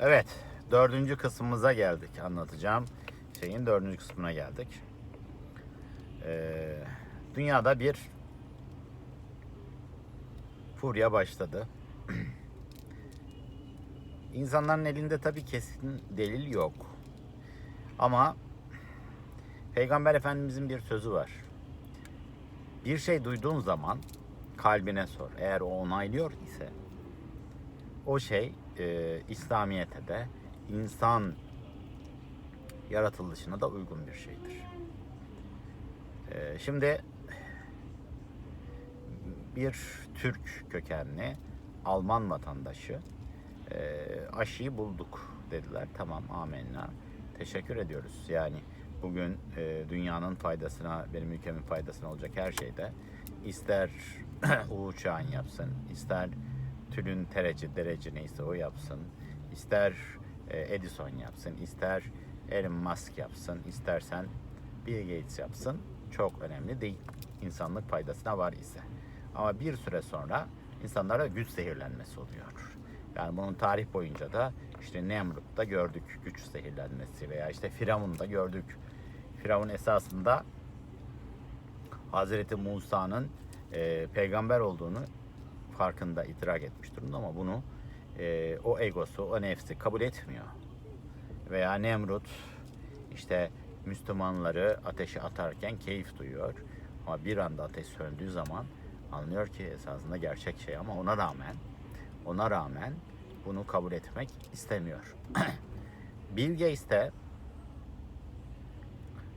Evet, dördüncü kısmımıza geldik. Anlatacağım şeyin dördüncü kısmına geldik. Ee, dünyada bir furya başladı. İnsanların elinde tabii kesin delil yok. Ama Peygamber Efendimizin bir sözü var. Bir şey duyduğun zaman kalbine sor. Eğer o onaylıyor ise o şey e, İslamiyet'e de insan yaratılışına da uygun bir şeydir. E, şimdi bir Türk kökenli Alman vatandaşı e, aşıyı bulduk dediler. Tamam amenna. Teşekkür ediyoruz. Yani bugün e, dünyanın faydasına, benim ülkemin faydasına olacak her şeyde ister Uğur Çağan yapsın, ister tülün tereci, dereci neyse o yapsın, ister e, Edison yapsın, ister Elon Musk yapsın, istersen Bill Gates yapsın çok önemli değil. İnsanlık faydasına var ise. Ama bir süre sonra insanlara güç zehirlenmesi oluyor. Yani bunun tarih boyunca da işte Nemrut'ta gördük güç zehirlenmesi veya işte Firavun'da gördük. Firavun esasında Hazreti Musa'nın e, peygamber olduğunu farkında idrak etmiş durumda ama bunu e, o egosu, o nefsi kabul etmiyor. Veya Nemrut işte Müslümanları ateşe atarken keyif duyuyor. Ama bir anda ateş söndüğü zaman anlıyor ki esasında gerçek şey ama ona rağmen ona rağmen bunu kabul etmek istemiyor. Bill Gates de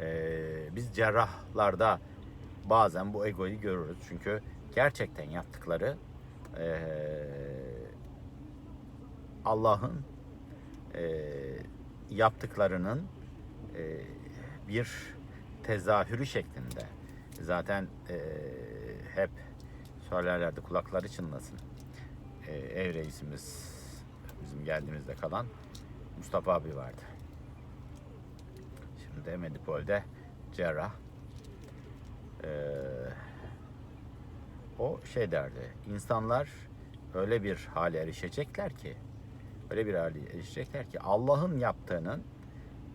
e, biz cerrahlarda bazen bu egoyu görürüz. Çünkü gerçekten yaptıkları e, Allah'ın e, yaptıklarının e, bir tezahürü şeklinde. Zaten e, hep söylerlerdi kulakları çınlasın. E, ev reisimiz bizim geldiğimizde kalan Mustafa abi vardı. Şimdi de Medipol'de cerrah. E, o şey derdi. İnsanlar öyle bir hale erişecekler ki öyle bir hale erişecekler ki Allah'ın yaptığının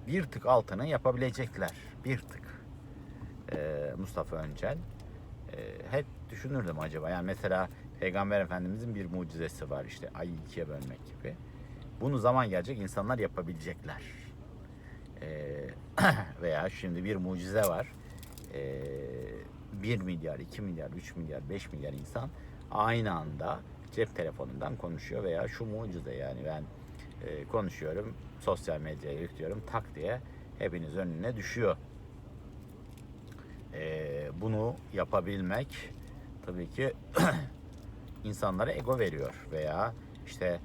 bir tık altını yapabilecekler. Bir tık. Ee, Mustafa Öncel. Ee, hep düşünürdüm acaba. Yani mesela Peygamber Efendimizin bir mucizesi var işte ayı ikiye bölmek gibi. Bunu zaman gelecek insanlar yapabilecekler. Ee, veya şimdi bir mucize var. Ee, 1 milyar, 2 milyar, 3 milyar, 5 milyar insan aynı anda cep telefonundan konuşuyor veya şu mucize yani ben e, konuşuyorum, sosyal medyaya yüklüyorum, tak diye hepiniz önüne düşüyor. E, bunu yapabilmek tabii ki insanlara ego veriyor veya işte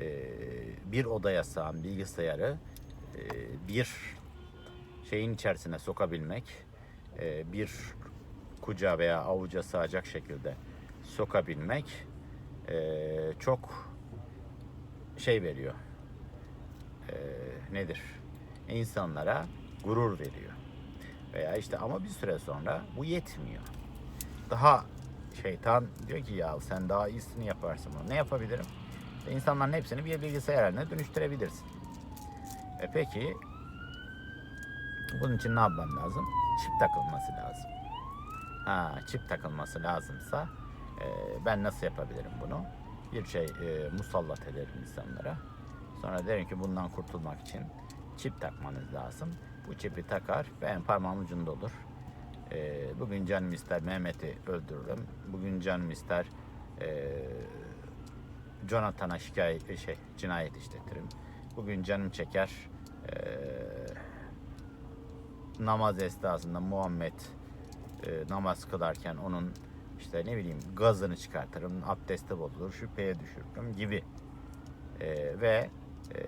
e, bir odaya sığan bilgisayarı e, bir şeyin içerisine sokabilmek, e, bir kucağa veya avuca sığacak şekilde sokabilmek e, çok şey veriyor. E, nedir? İnsanlara gurur veriyor. Veya işte ama bir süre sonra bu yetmiyor. Daha şeytan diyor ki ya sen daha iyisini yaparsın bunu. Ne yapabilirim? İşte insanların hepsini bir bilgisayar haline dönüştürebilirsin. E peki bunun için ne yapmam lazım? Çip takılması lazım. Ha, çip takılması lazımsa e, ben nasıl yapabilirim bunu? Bir şey e, musallat ederim insanlara. Sonra derim ki bundan kurtulmak için çip takmanız lazım. Bu çipi takar benim parmağım ucunda olur. E, bugün canım ister Mehmet'i öldürürüm. Bugün canım ister e, Jonathan'a şikayet şey cinayet işletirim. Bugün canım çeker e, namaz esnasında Muhammed e, namaz kılarken onun işte ne bileyim gazını çıkartırım, abdesti bozulur, şüpheye düşürürüm gibi. E, ve e,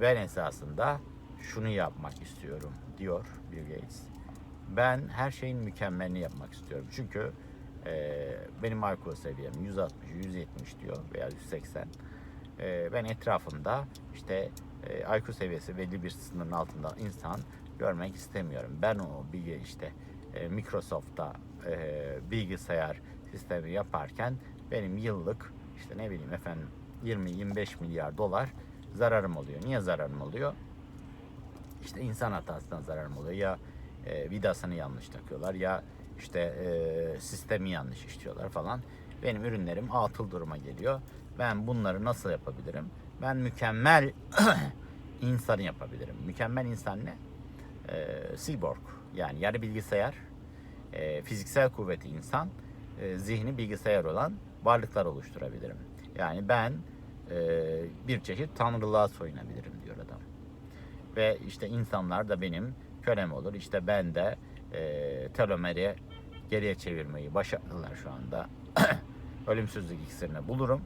ben esasında şunu yapmak istiyorum diyor Bill Gates. Ben her şeyin mükemmelini yapmak istiyorum. Çünkü e, benim IQ seviyem 160, 170 diyor veya 180. E, ben etrafımda işte e, IQ seviyesi belli bir sınırın altında insan görmek istemiyorum. Ben o bilgi işte e, Microsoft'ta e, bilgisayar sistemi yaparken benim yıllık işte ne bileyim efendim 20-25 milyar dolar zararım oluyor. Niye zararım oluyor? İşte insan hatasından zararım oluyor. Ya e, vidasını yanlış takıyorlar ya işte e, sistemi yanlış işliyorlar falan. Benim ürünlerim atıl duruma geliyor. Ben bunları nasıl yapabilirim? Ben mükemmel insanı yapabilirim. Mükemmel insan ne? E, cyborg yani yarı bilgisayar, e, fiziksel kuvveti insan, e, zihni bilgisayar olan varlıklar oluşturabilirim. Yani ben e, bir çeşit tanrılığa soyunabilirim diyor adam. Ve işte insanlar da benim kölem olur. İşte ben de e, telomeri geriye çevirmeyi başardılar şu anda. Ölümsüzlük iksirini bulurum.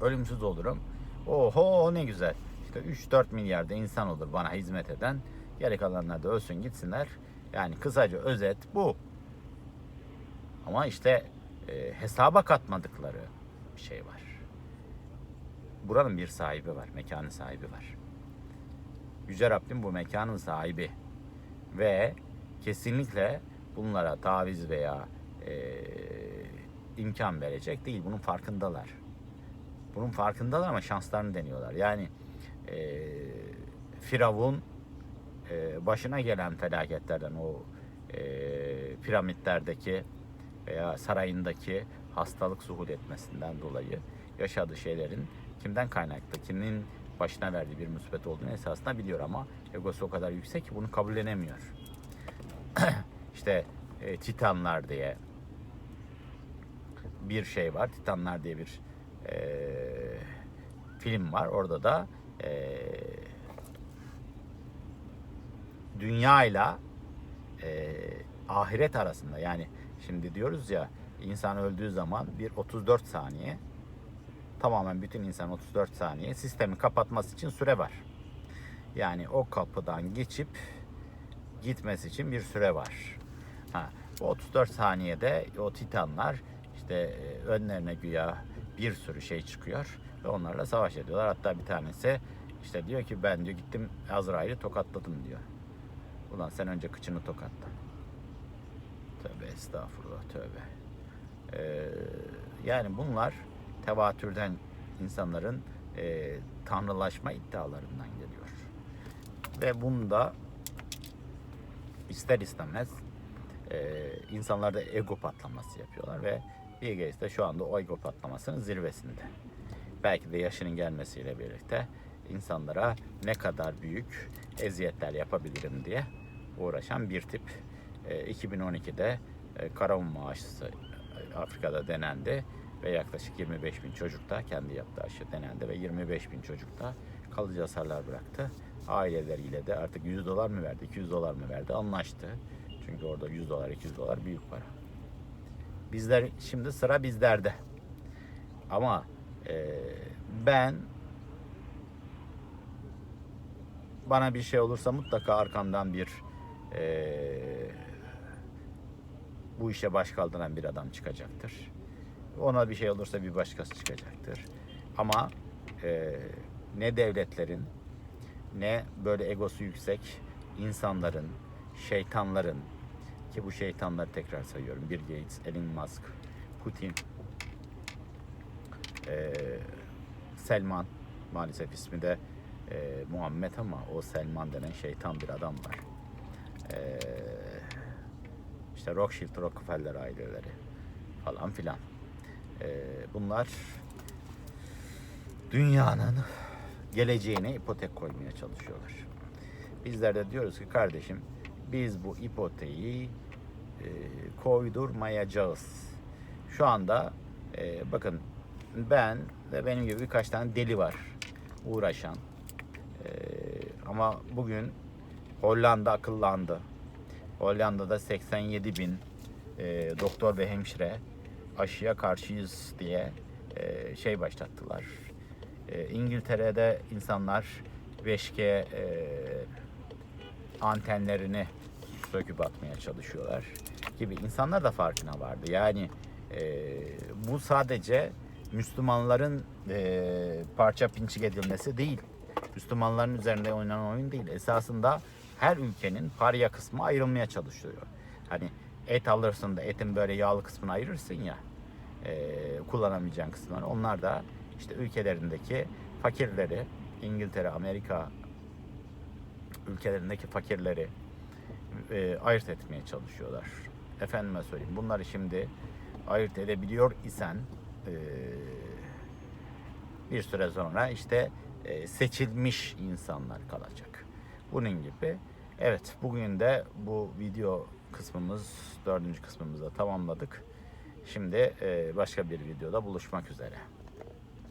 Ölümsüz olurum. Oho ne güzel. İşte 3-4 milyarda insan olur bana hizmet eden. Geri kalanlar da ölsün gitsinler. Yani kısaca özet bu. Ama işte e, hesaba katmadıkları bir şey var. Buranın bir sahibi var, mekanın sahibi var. Yüce Rabbim bu mekanın sahibi. Ve kesinlikle bunlara taviz veya e, imkan verecek değil. Bunun farkındalar. Bunun farkındalar ama şanslarını deniyorlar. Yani e, Firavun e, başına gelen felaketlerden o e, piramitlerdeki veya sarayındaki hastalık zuhul etmesinden dolayı yaşadığı şeylerin kimden kaynaklı, kimin başına verdiği bir musibet olduğunu esasında biliyor ama egosu o kadar yüksek ki bunu kabullenemiyor. işte e, Titanlar diye bir şey var. Titanlar diye bir e, film var. Orada da e, dünyayla e, ahiret arasında yani şimdi diyoruz ya insan öldüğü zaman bir 34 saniye tamamen bütün insan 34 saniye sistemi kapatması için süre var. Yani o kapıdan geçip gitmesi için bir süre var. Ha, bu 34 saniyede o titanlar işte e, önlerine güya bir sürü şey çıkıyor ve onlarla savaş ediyorlar. Hatta bir tanesi işte diyor ki ben diyor gittim Azrail'i tokatladım diyor. Ulan sen önce kıçını tokatla. Tövbe estağfurullah tövbe. Ee, yani bunlar tevatürden insanların e, tanrılaşma iddialarından geliyor. Ve bunda ister istemez e, insanlarda ego patlaması yapıyorlar ve Bill Gates de şu anda o ego patlamasının zirvesinde. Belki de yaşının gelmesiyle birlikte insanlara ne kadar büyük eziyetler yapabilirim diye uğraşan bir tip. E, 2012'de e, Karaun maaşısı e, Afrika'da denendi ve yaklaşık 25 bin çocuk da kendi yaptığı aşı denendi ve 25 bin çocuk da kalıcı hasarlar bıraktı. Aileleriyle de artık 100 dolar mı verdi, 200 dolar mı verdi anlaştı. Çünkü orada 100 dolar, 200 dolar büyük para. Bizler şimdi sıra bizlerde. Ama e, ben bana bir şey olursa mutlaka arkamdan bir e, bu işe baş kaldıran bir adam çıkacaktır. Ona bir şey olursa bir başkası çıkacaktır. Ama e, ne devletlerin ne böyle egosu yüksek insanların, şeytanların ki bu şeytanları tekrar sayıyorum. Bill Gates, Elon Musk, Putin, e, Selman maalesef ismi de e, Muhammed ama o Selman denen şeytan bir adam var. E, işte Rothschild, Rockefeller aileleri falan filan. E, bunlar dünyanın geleceğine ipotek koymaya çalışıyorlar. Bizler de diyoruz ki kardeşim biz bu ipoteği e, koydurmayacağız. Şu anda e, bakın ben ve benim gibi birkaç tane deli var uğraşan. E, ama bugün Hollanda akıllandı. Hollanda'da 87 bin e, doktor ve hemşire aşıya karşıyız diye e, şey başlattılar. E, İngiltere'de insanlar 5G e, antenlerini söküp atmaya çalışıyorlar gibi insanlar da farkına vardı. Yani e, bu sadece Müslümanların e, parça pinçik edilmesi değil. Müslümanların üzerinde oynanan oyun değil. Esasında her ülkenin parya kısmı ayrılmaya çalışıyor. Hani et alırsın da etin böyle yağlı kısmını ayırırsın ya e, kullanamayacağın kısımları. Onlar da işte ülkelerindeki fakirleri, İngiltere, Amerika ülkelerindeki fakirleri e, ayırt etmeye çalışıyorlar. Efendime söyleyeyim. Bunları şimdi ayırt edebiliyor isen e, bir süre sonra işte e, seçilmiş insanlar kalacak. Bunun gibi. Evet bugün de bu video kısmımız dördüncü kısmımızda tamamladık. Şimdi başka bir videoda buluşmak üzere.